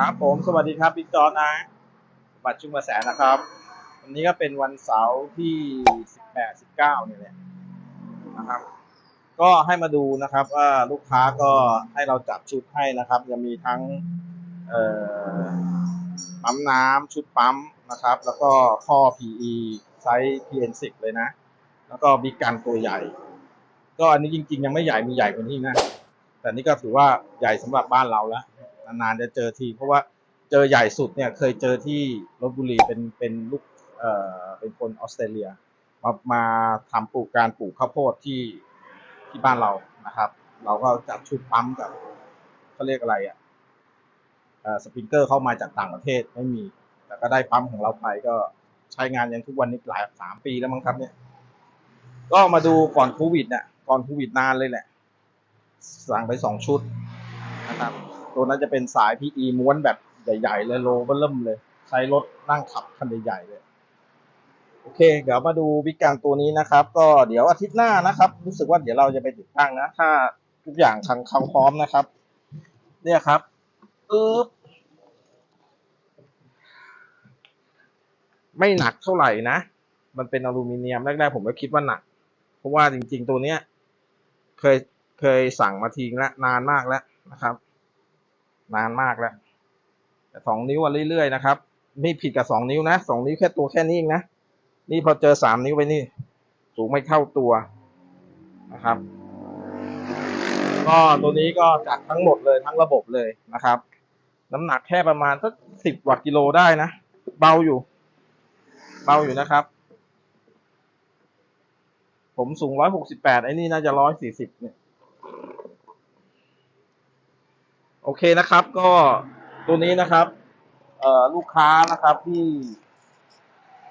ครับผมสวัสดีครับบิ๊กจอนนะบัตรชุมกระแสนะครับ วันนี้ก็เป็นวันเสาร์ที่สิบแปดสิบเก้าเนี่ยแหละนะครับ ก็ให้มาดูนะครับว่าลูกค้าก็ให้เราจัดชุดให้นะครับ จะมีทั้งเอ่อปั๊มน้ำชุดปั๊มนะครับ แล้วก็ข้อ PE ไซส์ PN10 เลยนะ แล้วก็บิ๊กกันตัวใหญ่ ก็อันนี้จริง ๆ ยังไม่ใหญ่มีใหญ่กว่านี้นะ แต่นี่ก็ถือว่าใหญ่สำหรับบ้านเราแล้ว นานๆจะเจอที เพราะว่าเจอใหญ่สุดเนี่ยเคยเจอที่ลบบุรีเป็นเป็นลูกเอ่อเป็นคนออสเตรเลีย มามาทำปลูกการปลูกข้าวโพดที่ที่บ้านเรานะครับ เราก็จัดชุดปั๊มกับเขาเรียกอะไรอะสปริงเกอร์เข้ามาจากต่างประเทศไม่มี แต่ก็ได้ปั๊มของเราไปก็ใช้งานยังทุกวันนี้หลายสามปีแล้วมั้งครับเนี่ย ก็มาดูก่อนโควิดเนี่ยก่อนโควิดนานเลยแหละ สั่งไปสองชุดนะครับ ตัวนั้นจะเป็นสาย PE ม้วนแบบใหญ่ๆเลยโลเบิ่มเลย ใช้รถนั่งขับคันใหญ่ๆเลย โอเค เดี๋ยวมาดูวิกการตัวนี้นะครับ ก็เดี๋ยวอาทิตย์หน้านะครับ รู้สึกว่าเดี๋ยวเราจะไปติดตั้งนะ ถ้าทุกอย่างทางเขาพร้อมนะครับ เนี่ยครับอึ๊บไม่หนักเท่าไหร่นะ มันเป็นอลูมิเนียมแรกๆผมก็คิดว่าหนัก เพราะว่าจริงๆตัวเนี้ย เคยเคยสั่งมาทิ้งแล้วนานมากแล้วนะครับ นานมากแล้วแต่สองนิ้วอะเรื่อยๆนะครับ ไม่ผิดกับสองนิ้วนะสองนิ้วแค่ตัวแค่นี้เองนะนี่พอเจอสามนิ้วไปนี่ สูงไม่เท่าตัวนะครับ ก็ตัวนี้ก็จัดทั้งหมดเลยทั้งระบบเลยนะครับ น้ำหนักแค่ประมาณสักสิบวัตต์กิโลได้นะ เบาอยู่ เบาอยู่นะครับ ผมสูงร้อยหกสิบแปดไอ้นี่น่าจะร้อยสี่สิบเนี่ย โอเคนะครับ ก็ตัวนี้นะครับเอ่อลูกค้านะครับที่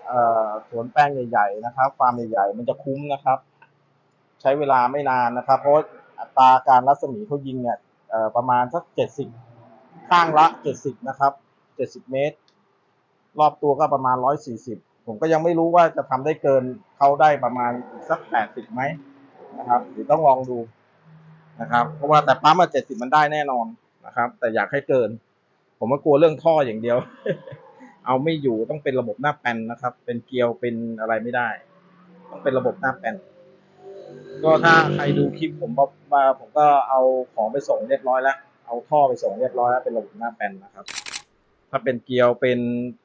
เอ่อสวนแป้งใหญ่ๆนะครับฟาร์มใหญ่ๆมันจะคุ้มนะครับ ใช้เวลาไม่นานนะครับ เพราะอัตราการรัศมีเขายิงเนี่ยเอ่อประมาณสักเจ็ดสิบข้างละเจ็ดสิบนะครับเจ็ดสิบเมตร รอบตัวก็ประมาณร้อยสี่สิบผมก็ยังไม่รู้ว่าจะทำได้เกินเขาได้ประมาณสักแปดสิบไหมนะครับเดี๋ยวต้องลองดูนะครับ เพราะว่าแต่ปั๊มมาเจ็ดสิบมันได้แน่นอน นะครับ แต่อยากให้เกิน ผมก็กลัวเรื่องท่ออย่างเดียว เอาไม่อยู่ต้องเป็นระบบหน้าแปนนะครับ เป็นเกลียวเป็นอะไรไม่ได้ ต้องเป็นระบบหน้าแปนก็ถ้าใครดูคลิปผมบอกมาผมก็เอาของไปส่งเรียบร้อยแล้วเอาท่อไปส่งเรียบร้อยแล้วเป็นระบบหน้าแปนนะครับ ถ้าเป็นเกลียวเป็น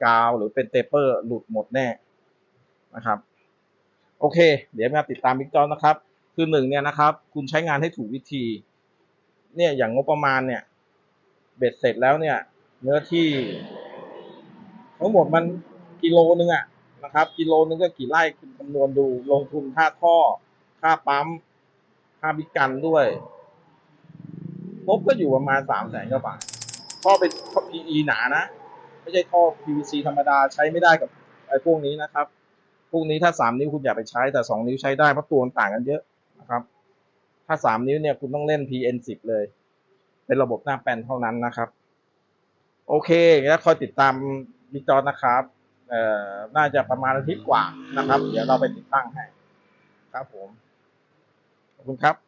กาวหรือเป็นเตเปอร์หลุดหมดแน่นะครับ โอเค เดี๋ยวมาติดตามบิ๊กจอนนะครับ คือหนึ่งเนี่ยนะครับ คุณใช้งานให้ถูกวิธี เนี่ยอย่างงบประมาณเนี่ย เบ็ดเสร็จแล้วเนี่ย เนื้อที่ทั้งหมดมันกิโลนึงอะนะครับ กิโลนึงก็กี่ไร่คุณคำนวณดู ลงทุนค่าท่อ ค่าปั๊ม ค่าบิกันด้วยงบก็อยู่ประมาณสามแสนกว่าบาทท่อเป็นท่อ PE หนานะ ไม่ใช่ท่อ PVC ธรรมดาใช้ไม่ได้กับไอ้พวกนี้นะครับ พวกนี้ถ้าสามนิ้วคุณอย่าไปใช้แต่สองนิ้วใช้ได้เพราะตัวมันต่างกันเยอะนะครับ ถ้าสามนิ้วเนี่ยคุณต้องเล่น PN10 เลย เป็นระบบหน้าแปนเท่านั้นนะครับ โอเคแล้วคอยติดตามบิ๊กจอนนะครับเอ่อน่าจะประมาณอาทิตย์กว่านะครับ เดี๋ยวเราไปติดตั้งให้ ครับผม ขอบคุณครับ